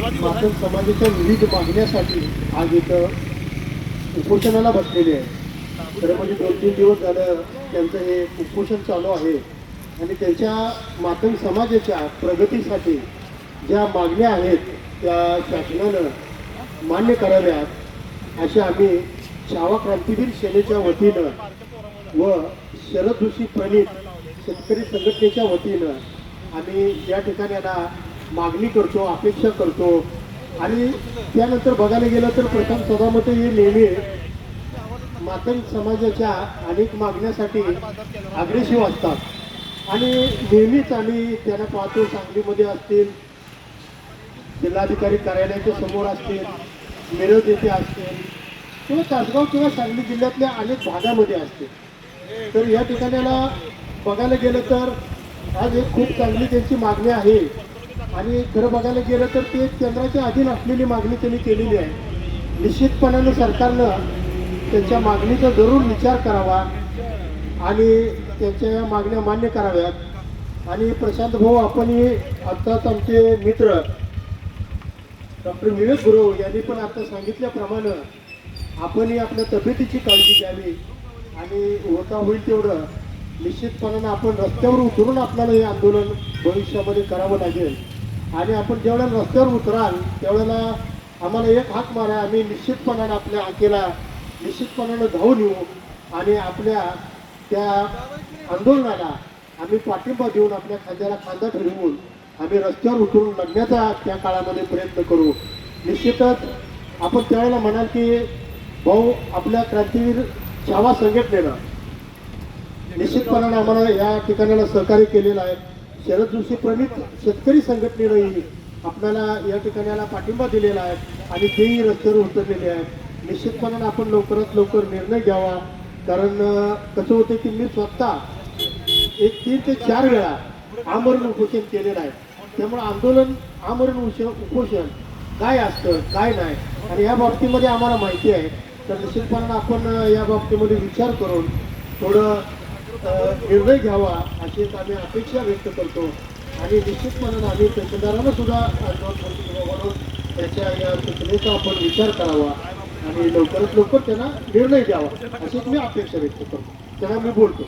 माध्यम समाजाच्या विविध मागण्यासाठी आज इथं उपोषणाला बसलेले आहे खरं म्हणजे दोन तीन दिवस झालं त्यांचं हे उपोषण चालू आहे. आणि त्यांच्या माध्यम समाजाच्या प्रगतीसाठी ज्या मागण्या आहेत त्या शासनानं मान्य कराव्यात अशा आम्ही छावा क्रांतीवीर सेनेच्या वतीनं व शरद ऋषी प्रणित शेतकरी संघटनेच्या वतीनं आम्ही या ठिकाणी आता मागणी करतो अपेक्षा करतो. आणि त्यानंतर बघायला गेलं तर प्रथम सभामध्ये हे नेहमी मातंग समाजाच्या अनेक मागण्यासाठी अग्रेसिव्ह असतात आणि नेहमीच आम्ही त्यांना पाहतो सांगलीमध्ये असतील जिल्हाधिकारी कार्यालयाच्या समोर असतील मिरज येथे असतील किंवा तासगाव किंवा सांगली जिल्ह्यातल्या अनेक भागामध्ये असतील. तर या ठिकाणाला बघायला गेलं तर आज एक खूप चांगली त्यांची मागणी आहे. आणि खरं बघायला गेलं तर ते केंद्राच्या अधीन असलेली मागणी त्यांनी केलेली आहे. निश्चितपणाने सरकारनं त्यांच्या मागणीचा जरूर विचार करावा आणि त्यांच्या या मागण्या मान्य कराव्यात. आणि प्रशांत भाऊ आपणही आत्ताच आमचे मित्र डॉक्टर विवेक गुरव यांनी पण आता सांगितल्याप्रमाणे आपणही आपल्या तब्येतीची काळजी घ्यावी आणि होता होईल तेवढं. निश्चितपणानं आपण रस्त्यावर उतरून आपल्याला हे आंदोलन भविष्यामध्ये करावं लागेल. आणि आपण ज्यावेळेला रस्त्यावर उतराल त्यावेळेला आम्हाला एक हाक मारा आम्ही निश्चितपणानं आपल्या हाकेला निश्चितपणानं धावून येऊ आणि आपल्या त्या आंदोलनाला आम्ही पाठिंबा देऊन आपल्या खांद्याला खांदा ठरवून आम्ही रस्त्यावर उतरून लढण्याचा त्या काळामध्ये प्रयत्न करू. निश्चितच आपण त्यावेळेला म्हणाल की भाऊ आपल्या क्रांतीवीर छावा संघटनेनं निश्चितपणानं आम्हाला या ठिकाणाला सहकार्य केलेलं आहे. शरद जोशी प्रणित शेतकरी संघटनेनंही आपल्याला या ठिकाणाला पाठिंबा दिलेला आहे आणि तेही रस्त्यावर उतरलेले आहेत. निश्चितपणानं आपण लवकरात लवकर निर्णय घ्यावा. कारण कसं होतं की मी स्वतः एक तीन ते चार वेळा आमरण उपोषण केलेलं आहे. त्यामुळे आंदोलन आमरण उपोषण काय असतं काय नाही आणि या बाबतीमध्ये आम्हाला माहिती आहे. तर निश्चितपणानं आपण या बाबतीमध्ये विचार करून थोडं निर्णय घ्यावा अशी एक आम्ही अपेक्षा व्यक्त करतो. आणि निश्चितपणानं आम्ही तहसीलदारांना सुद्धा आग्रह त्याच्या या सूचनेचा आपण विचार करावा आणि लवकरात लवकर त्यांना निर्णय द्यावा अशी मी अपेक्षा व्यक्त करतो. त्यांना मी बोलतो.